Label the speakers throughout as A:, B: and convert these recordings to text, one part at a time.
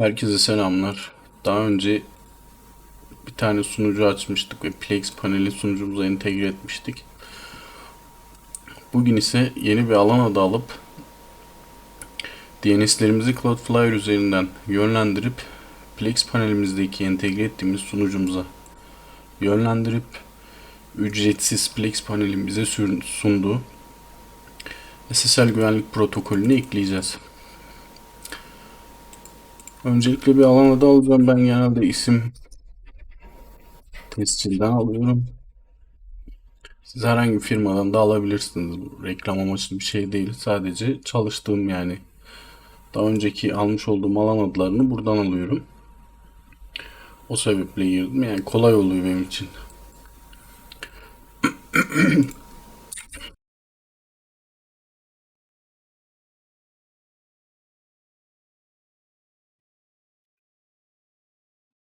A: Herkese selamlar. Daha önce bir tane sunucu açmıştık ve Plex paneli sunucumuza entegre etmiştik. Bugün ise yeni bir alan adı alıp DNS'lerimizi Cloudflare üzerinden yönlendirip Plex panelimizdeki entegre ettiğimiz sunucumuza yönlendirip ücretsiz Plex panelin bize sunduğu SSL güvenlik protokolünü ekleyeceğiz. Öncelikle bir alan adı alacağım. Ben genelde isim tescilden alıyorum. Siz herhangi bir firmadan da alabilirsiniz. Bu reklam amaçlı bir şey değil. Sadece çalıştığım yani daha önceki almış olduğum alan adlarını buradan alıyorum. O sebeple girdim. Yani kolay oluyor benim için.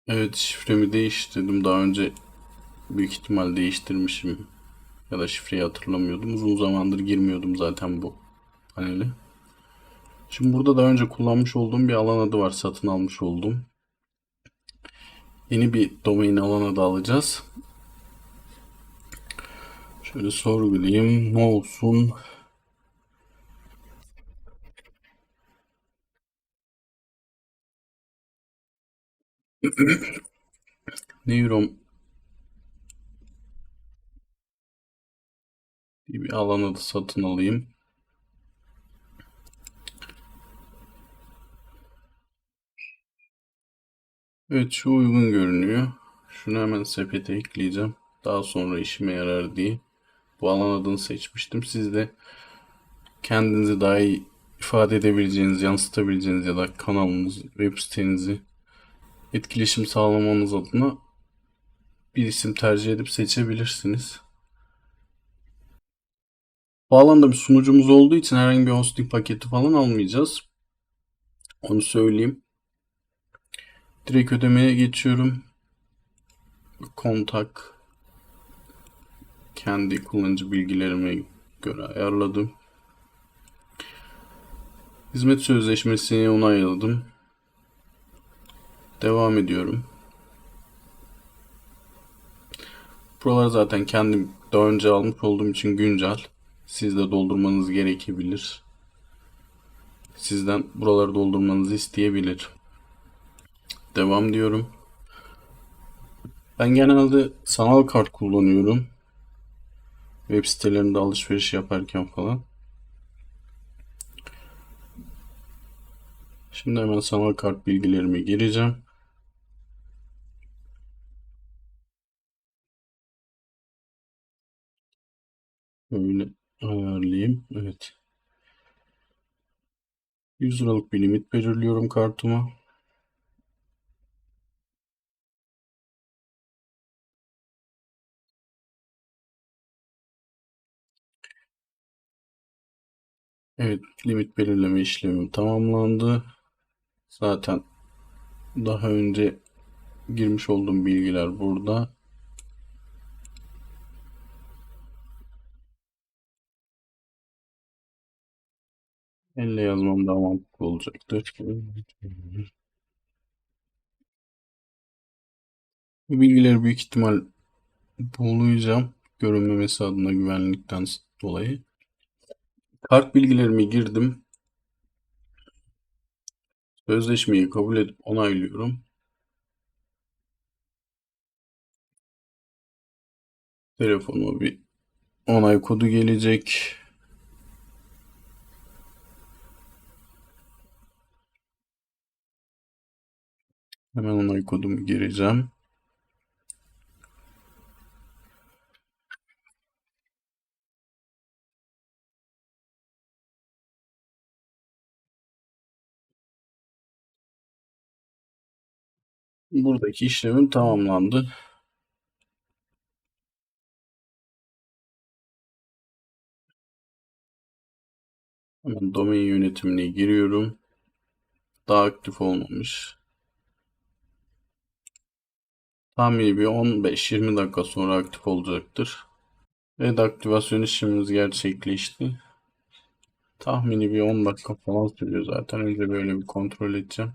A: Evet şifremi değiştirdim. Daha önce büyük ihtimal değiştirmişim. Ya da şifreyi hatırlamıyordum. Uzun zamandır girmiyordum zaten bu paneli. Şimdi burada daha önce kullanmış olduğum bir alan adı var. Satın almış olduğum. Yeni bir domain alan adı alacağız. Şöyle sorgulayayım. Ne olsun? Neuron diye bir alan adı satın alayım. Evet şu uygun görünüyor. Şunu hemen sepete ekleyeceğim. Daha sonra işime yarar diye. Bu alan adını seçmiştim. Siz de kendinizi daha iyi ifade edebileceğiniz, yansıtabileceğiniz ya da kanalınız, web sitenizi etkileşim sağlamanız adına bir isim tercih edip seçebilirsiniz. Bu alanda bir sunucumuz olduğu için herhangi bir hosting paketi falan almayacağız. Onu söyleyeyim. Direkt ödemeye geçiyorum. Kontak kendi kullanıcı bilgilerime göre ayarladım. Hizmet sözleşmesini onayladım. Devam ediyorum. Buralar zaten kendim daha önce almış olduğum için güncel. Siz de doldurmanız gerekebilir. Sizden buraları doldurmanızı isteyebilir. Devam diyorum. Ben genelde sanal kart kullanıyorum. Web sitelerinde alışveriş yaparken falan. Şimdi hemen sanal kart bilgilerimi gireceğim. Böyle ayarlayayım. Evet. 100 liralık bir limit belirliyorum kartıma. Evet, limit belirleme işlemi tamamlandı. Zaten daha önce girmiş olduğum bilgiler burada. Elle yazmam daha mantıklı olacaktır. Bu bilgileri büyük ihtimal bulayacağım. Görünmemesi adına güvenlikten dolayı. Kart bilgilerimi girdim. Sözleşmeyi kabul edip onaylıyorum. Telefonuma bir onay kodu gelecek. Hemen onay kodumu gireceğim. Buradaki işlemim tamamlandı. Hemen domain yönetimine giriyorum. Daha aktif olmamış tahmini bir 15-20 dakika sonra aktif olacaktır. ve Evet aktivasyon işlemimiz gerçekleşti. Tahmini bir 10 dakika falan sürüyor zaten. Önce böyle bir kontrol edeceğim.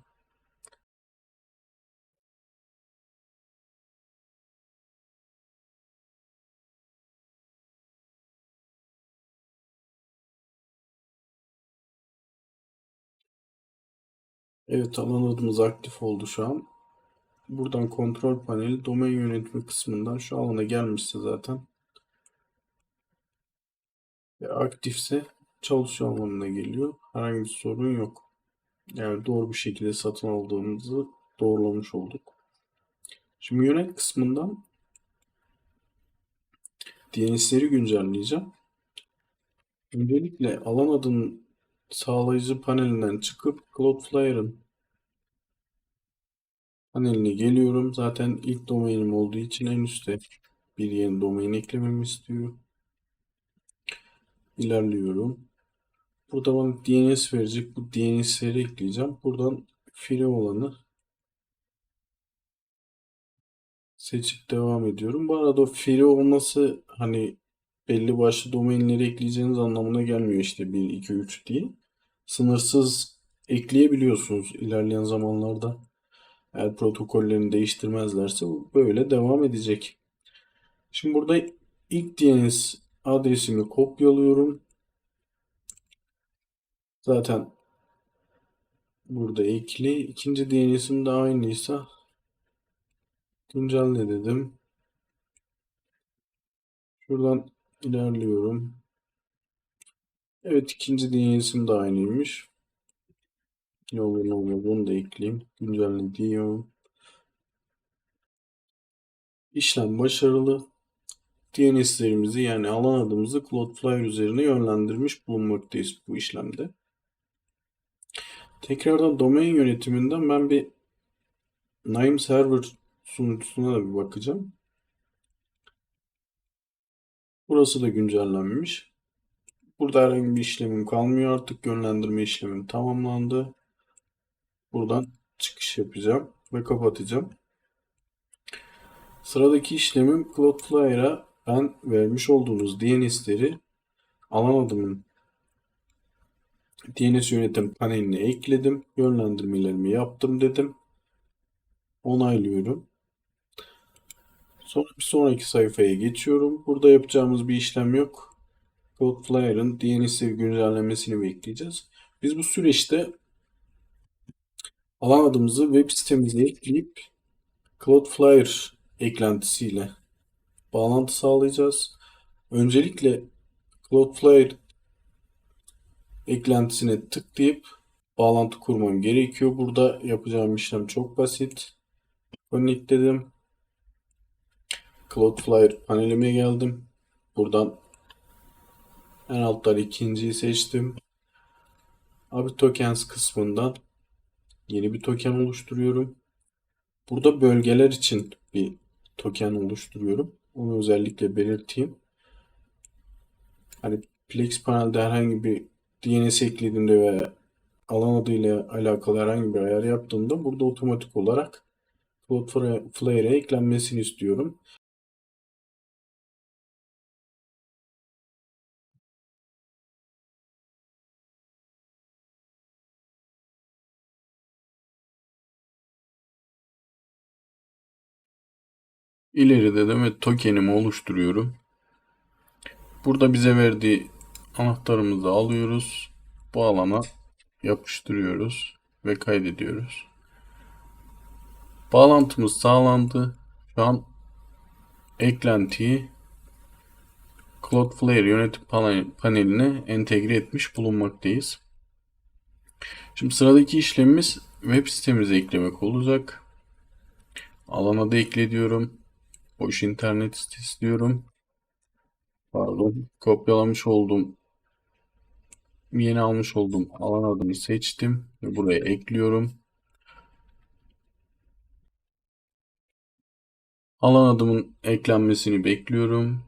A: Evet alan adımız aktif oldu şu an. Buradan kontrol paneli domain yönetimi kısmından şu alana gelmişse zaten ve aktifse çalışıyor anlamına geliyor. Herhangi bir sorun yok. Yani doğru bir şekilde satın aldığımızı doğrulamış olduk. Şimdi yönet kısmından DNS'leri güncelleyeceğim. Öncelikle alan adının sağlayıcı panelinden çıkıp Cloudflare'ın paneline geliyorum. Zaten ilk domainim olduğu için en üstte bir yeni domain eklememi istiyor. İlerliyorum. Burada bana DNS verecek. Bu DNS'leri ekleyeceğim. Buradan free olanı seçip devam ediyorum. Bu arada free olması hani belli başlı domainleri ekleyeceğiniz anlamına gelmiyor işte 1, 2, 3 diye. Sınırsız ekleyebiliyorsunuz ilerleyen zamanlarda. Eğer protokollerini değiştirmezlerse bu böyle devam edecek. Şimdi burada ilk DNS adresimi kopyalıyorum. Zaten burada ekli. İkinci DNS'im de aynıysa güncelle dedim. Şuradan ilerliyorum. Evet ikinci DNS'im de aynıymış. Ne olur ne olmaz onu da ekleyeyim. Güncelle diyorum. İşlem başarılı. DNS'lerimizi yani alan adımızı Cloudflare üzerine yönlendirmiş bulunmaktayız bu işlemde. Tekrardan domain yönetiminden ben bir Name Server sunucusuna da bir bakacağım. Burası da güncellenmiş. Burada herhangi bir işlemim kalmıyor artık. Yönlendirme işlemim tamamlandı. Buradan çıkış yapacağım ve kapatacağım. Sıradaki işlemim Cloudflare'a ben vermiş olduğunuz DNS'leri alan adımın DNS yönetim paneline ekledim. Yönlendirmelerimi yaptım dedim. Onaylıyorum. Sonra bir sonraki sayfaya geçiyorum. Burada yapacağımız bir işlem yok. Cloudflare'ın DNS güncellemesini bekleyeceğiz. Biz bu süreçte alan adımızı web sitemize ekleyip Cloudflare eklentisiyle bağlantı sağlayacağız. Öncelikle Cloudflare eklentisine tıklayıp bağlantı kurmam gerekiyor. Burada yapacağım işlem çok basit. Connect dedim. Cloudflare panelime geldim. Buradan en alttan ikinciyi seçtim. Abi tokens kısmından yeni bir token oluşturuyorum. Burada bölgeler için bir token oluşturuyorum. Onu özellikle belirteyim. Hani Plex panelde herhangi bir DNS eklediğimde veya alan adıyla alakalı herhangi bir ayar yaptığımda burada otomatik olarak Cloudflare'e eklenmesini istiyorum. İleride de evet, tokenimi oluşturuyorum. Burada bize verdiği anahtarımızı alıyoruz. Bu alana yapıştırıyoruz ve kaydediyoruz. Bağlantımız sağlandı. Şu an eklentiyi Cloudflare yönetim paneline entegre etmiş bulunmaktayız. Şimdi sıradaki işlemimiz web sitemize eklemek olacak. Alana da ekle diyorum. Boş internet sitesi diyorum. Pardon. Kopyalamış olduğum yeni almış olduğum alan adını seçtim ve buraya ekliyorum. Alan adımın eklenmesini bekliyorum.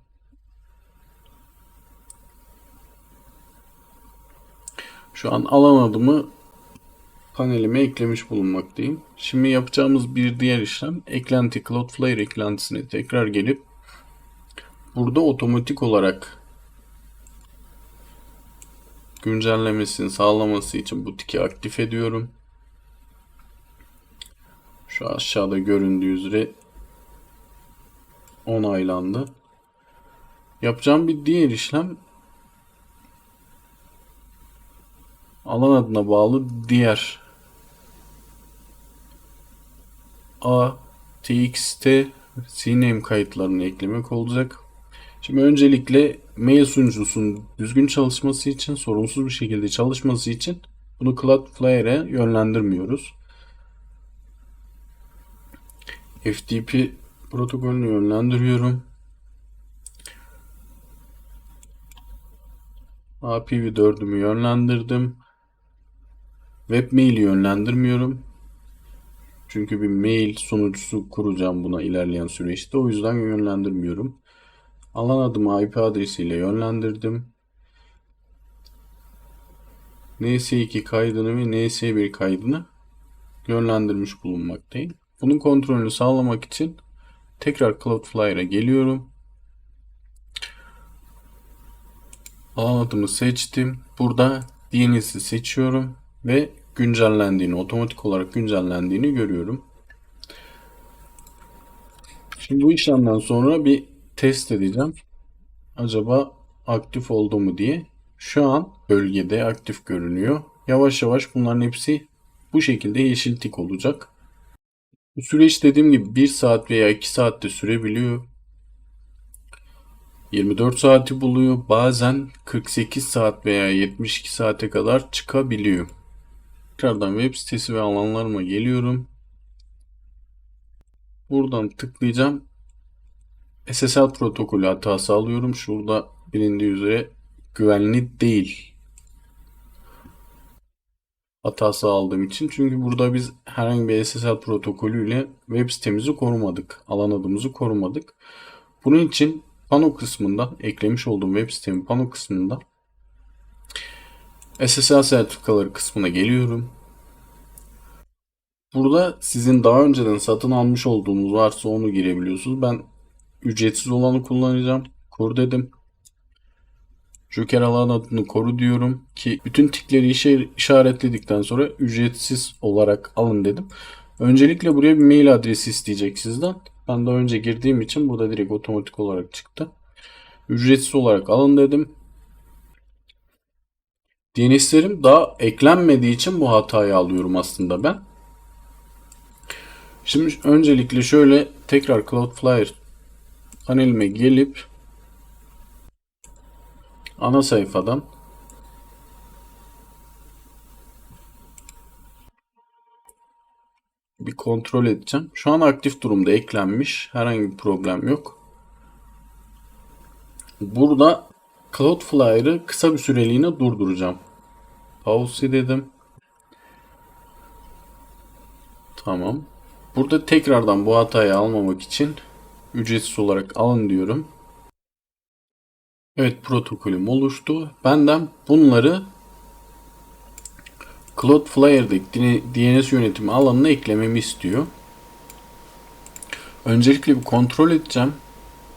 A: Şu an alan adımı panelime eklemiş bulunmaktayım. Şimdi yapacağımız bir diğer işlem eklenti Cloudflare eklentisine tekrar gelip burada otomatik olarak güncellemesini sağlaması için bu tiki aktif ediyorum. Şu aşağıda göründüğü üzere onaylandı. Yapacağım bir diğer işlem alan adına bağlı diğer A, TXT, CNAME kayıtlarını eklemek olacak. Şimdi öncelikle mail sunucusunun düzgün çalışması için, sorunsuz bir şekilde çalışması için bunu Cloudflare'e yönlendirmiyoruz. FTP protokolünü yönlendiriyorum. APv4'ümü yönlendirdim. Webmail'i yönlendirmiyorum. Çünkü bir mail sunucusu kuracağım buna ilerleyen süreçte. O yüzden yönlendirmiyorum. Alan adımı IP adresiyle yönlendirdim. NS2 kaydını ve NS1 kaydını yönlendirmiş bulunmaktayım. Bunun kontrolünü sağlamak için tekrar Cloudflare'a geliyorum. Alan adımı seçtim. Burada DNS'i seçiyorum ve güncellendiğini, otomatik olarak güncellendiğini görüyorum. Şimdi bu işlemden sonra bir test edeceğim. Acaba aktif oldu mu diye. Şu an bölgede aktif görünüyor. Yavaş yavaş bunların hepsi bu şekilde yeşil tik olacak. Bu süreç dediğim gibi 1 saat veya 2 saatte sürebiliyor. 24 saati buluyor. Bazen 48 saat veya 72 saate kadar çıkabiliyor. Tekrardan web sitesi ve alanlarıma geliyorum. Buradan tıklayacağım. SSL protokolü hatası alıyorum. Şurada bilindiği üzere güvenli değil. Hatası aldığım için. Çünkü burada biz herhangi bir SSL protokolüyle web sitemizi korumadık. Alan adımızı korumadık. Bunun için pano kısmında eklemiş olduğum web sitemin pano kısmında SSL sertifikaları kısmına geliyorum. Burada sizin daha önceden satın almış olduğunuz varsa onu girebiliyorsunuz. Ben ücretsiz olanı kullanacağım. Kur dedim. Joker alan adını koru diyorum ki bütün tikleri işe işaretledikten sonra ücretsiz olarak alın dedim. Öncelikle buraya bir mail adresi isteyecek sizden. Ben daha önce girdiğim için burada direkt otomatik olarak çıktı. Ücretsiz olarak alın dedim. DNS'lerim daha eklenmediği için bu hatayı alıyorum aslında ben. Şimdi öncelikle şöyle tekrar Cloudflare panelime gelip ana sayfadan bir kontrol edeceğim. Şu an aktif durumda eklenmiş. Herhangi bir problem yok. Burada Cloudflare'ı kısa bir süreliğine durduracağım. Pause dedim. Tamam. Burada tekrardan bu hatayı almamak için ücretsiz olarak alın diyorum. Evet protokolüm oluştu. Benden bunları Cloudflare'daki DNS yönetimi alanına eklememi istiyor. Öncelikle bir kontrol edeceğim.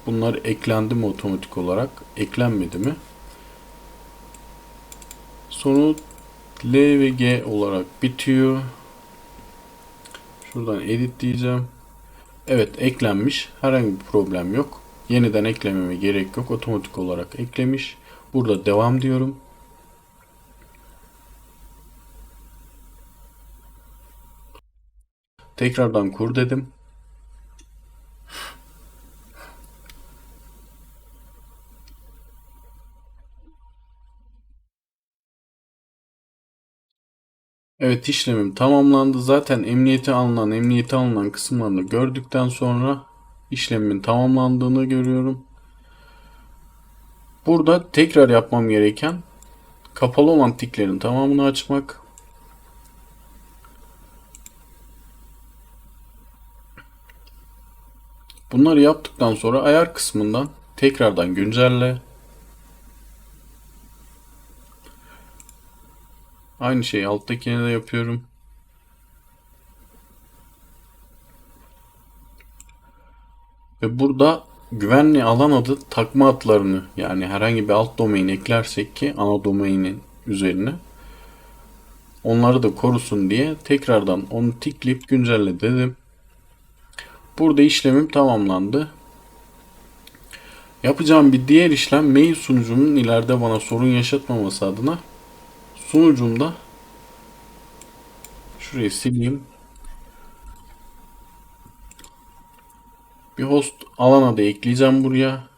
A: Bunlar eklendi mi otomatik olarak? Eklenmedi mi? Sonu L ve G olarak bitiyor. Şuradan edit diyeceğim. Evet eklenmiş. Herhangi bir problem yok. Yeniden eklememe gerek yok. Otomatik olarak eklemiş. Burada devam diyorum. Tekrardan kur dedim. Evet işlemim tamamlandı. Zaten emniyete alınan, emniyete alınan kısımlarını gördükten sonra işlemimin tamamlandığını görüyorum. Burada tekrar yapmam gereken kapalı olan tiklerin tamamını açmak. Bunları yaptıktan sonra ayar kısmından tekrardan güncelle. Aynı şeyi alttakine de yapıyorum. Ve burada güvenli alan adı takma adlarını yani herhangi bir alt domain eklersek ki ana domainin üzerine onları da korusun diye tekrardan onu tikleyip güncelle dedim. Burada işlemim tamamlandı. Yapacağım bir diğer işlem mail sunucumun ileride bana sorun yaşatmaması adına sunucumda şurayı sileyim. Bir host alan adı ekleyeceğim buraya.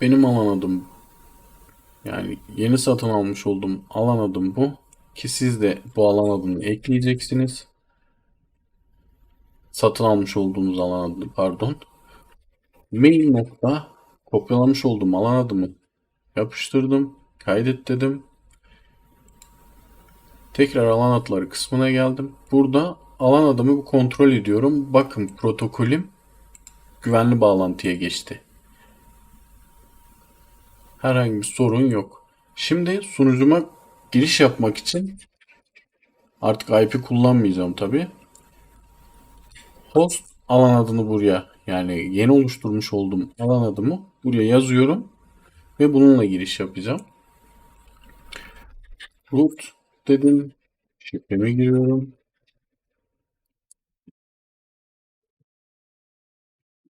A: Benim alan adım yani yeni satın almış olduğum alan adım bu. Ki siz de bu alan adını ekleyeceksiniz. Satın almış olduğunuz alan adı pardon. Mail nokta kopyalamış olduğum alan adımı yapıştırdım. Kaydet dedim. Tekrar alan adları kısmına geldim. Burada alan adımı kontrol ediyorum. Bakın protokolüm güvenli bağlantıya geçti. Herhangi bir sorun yok. Şimdi sunucuma giriş yapmak için artık IP kullanmayacağım tabi. Host alan adını buraya yani yeni oluşturmuş olduğum alan adımı buraya yazıyorum ve bununla giriş yapacağım. Root dedim. Şifremi giriyorum.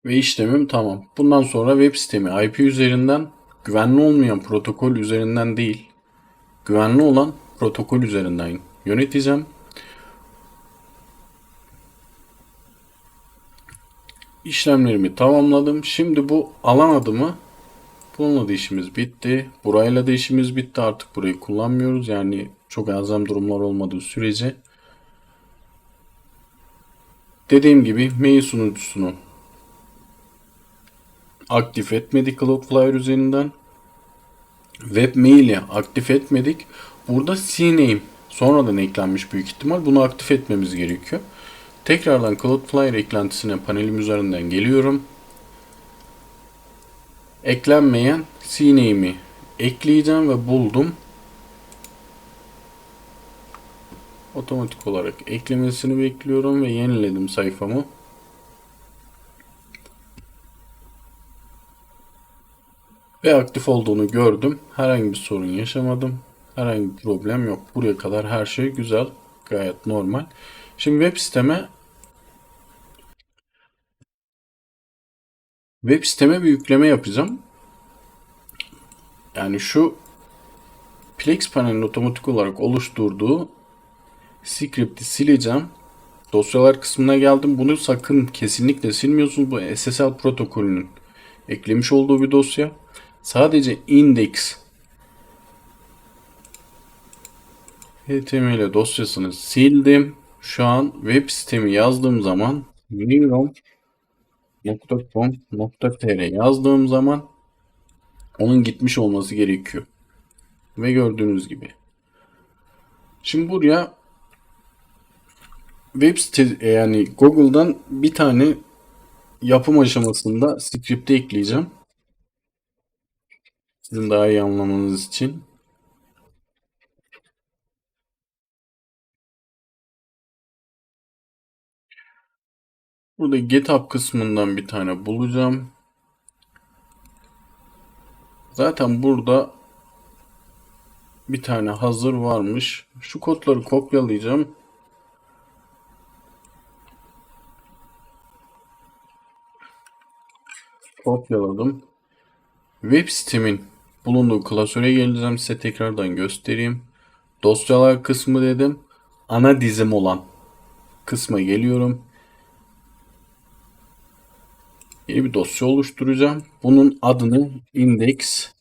A: Ve işlemim tamam. Bundan sonra web sitemi IP üzerinden güvenli olmayan protokol üzerinden değil, güvenli olan protokol üzerinden yöneteceğim. İşlemlerimi tamamladım. Şimdi bu alan adımı bununla da işimiz bitti. Burayla da işimiz bitti. Artık burayı kullanmıyoruz. Yani çok elzem durumlar olmadığı sürece. Dediğim gibi mail sunucusunu aktif etmedik Cloudflare üzerinden. Webmail'i aktif etmedik. Burada CNAME sonradan eklenmiş büyük ihtimal. Bunu aktif etmemiz gerekiyor. Tekrardan Cloudflare eklentisine panelim üzerinden geliyorum. Eklenmeyen CNAME'i ekleyeceğim ve buldum. Otomatik olarak eklemesini bekliyorum ve yeniledim sayfamı. Ve aktif olduğunu gördüm. Herhangi bir sorun yaşamadım. Herhangi bir problem yok. Buraya kadar her şey güzel. Gayet normal. Şimdi web siteme web siteme bir yükleme yapacağım. Yani şu Plex panelin otomatik olarak oluşturduğu script'i sileceğim. Dosyalar kısmına geldim. Bunu sakın kesinlikle silmiyorsunuz. Bu SSL protokolünün eklemiş olduğu bir dosya. Sadece index HTML dosyasını sildim. Şu an web sitemi yazdığım zaman neuron.com.tr yazdığım zaman onun gitmiş olması gerekiyor. Ve gördüğünüz gibi. Şimdi buraya web site yani Google'dan bir tane yapım aşamasında script'i ekleyeceğim. Sizin daha iyi anlamanız için. Burada GitHub kısmından bir tane bulacağım. Zaten burada bir tane hazır varmış. Şu kodları kopyalayacağım. Kopyaladım. Web sitemin bulunduğu klasöre geleceğim. Size tekrardan göstereyim. Dosyalar kısmı dedim. Ana dizim olan kısma geliyorum. Yeni bir dosya oluşturacağım. Bunun adını index.html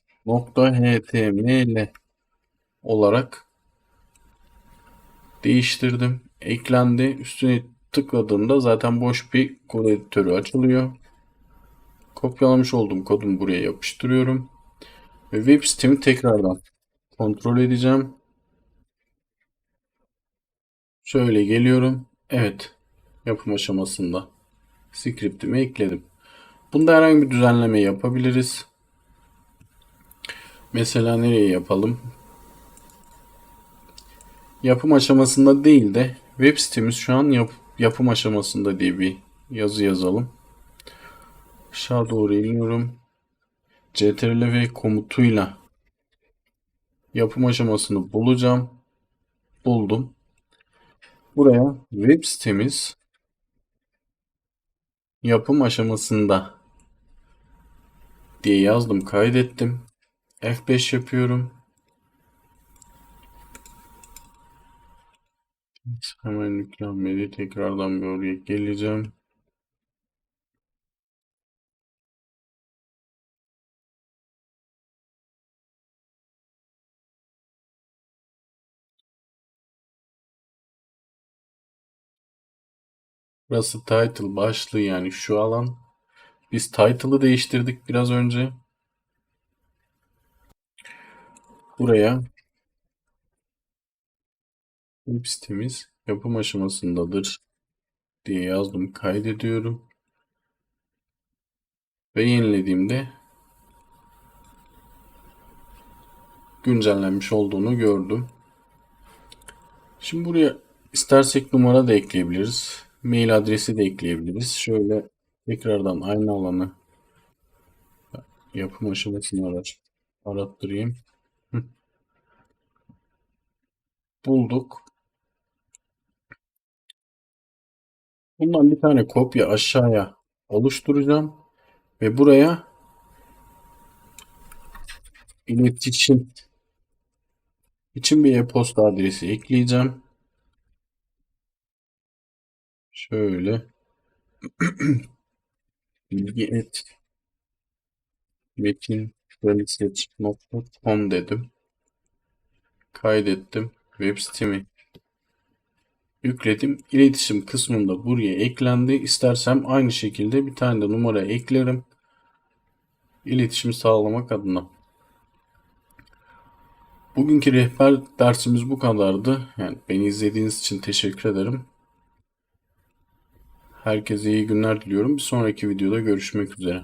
A: olarak değiştirdim. Eklendi. Üstüne tıkladığımda zaten boş bir kod editörü açılıyor. Kopyalamış olduğum kodumu buraya yapıştırıyorum. Ve web sitemi tekrardan kontrol edeceğim. Şöyle geliyorum. Evet. Yapım aşamasında scriptimi ekledim. Bunda herhangi bir düzenleme yapabiliriz. Mesela nereye yapalım? Yapım aşamasında değil de web sitemiz şu an yap yapım aşamasında diye bir yazı yazalım. Aşağı doğru iniyorum. CTRL ve komutuyla yapım aşamasını bulacağım. Buldum. Buraya web sitemiz yapım aşamasında diye yazdım kaydettim. F5 yapıyorum. Hemen yüklenmedi. Tekrardan bir oraya geleceğim. Burası title başlığı yani şu alan. Biz title'ı değiştirdik biraz önce. Buraya web sitemiz yapım aşamasındadır diye yazdım. Kaydediyorum. Ve yenilediğimde güncellenmiş olduğunu gördüm. Şimdi buraya istersek numara da ekleyebiliriz. Mail adresi de ekleyebiliriz. Şöyle tekrardan aynı alanı yapım aşamasını arar, arattırayım. Bulduk. Bundan bir tane kopya aşağıya oluşturacağım ve buraya iletişim için bir e-posta adresi ekleyeceğim. Şöyle bilgi et metinresearch.com dedim. Kaydettim. Web sitemi yükledim. İletişim kısmında buraya eklendi. İstersem aynı şekilde bir tane de numara eklerim. İletişim sağlamak adına. Bugünkü rehber dersimiz bu kadardı. Yani beni izlediğiniz için teşekkür ederim. Herkese iyi günler diliyorum. Bir sonraki videoda görüşmek üzere.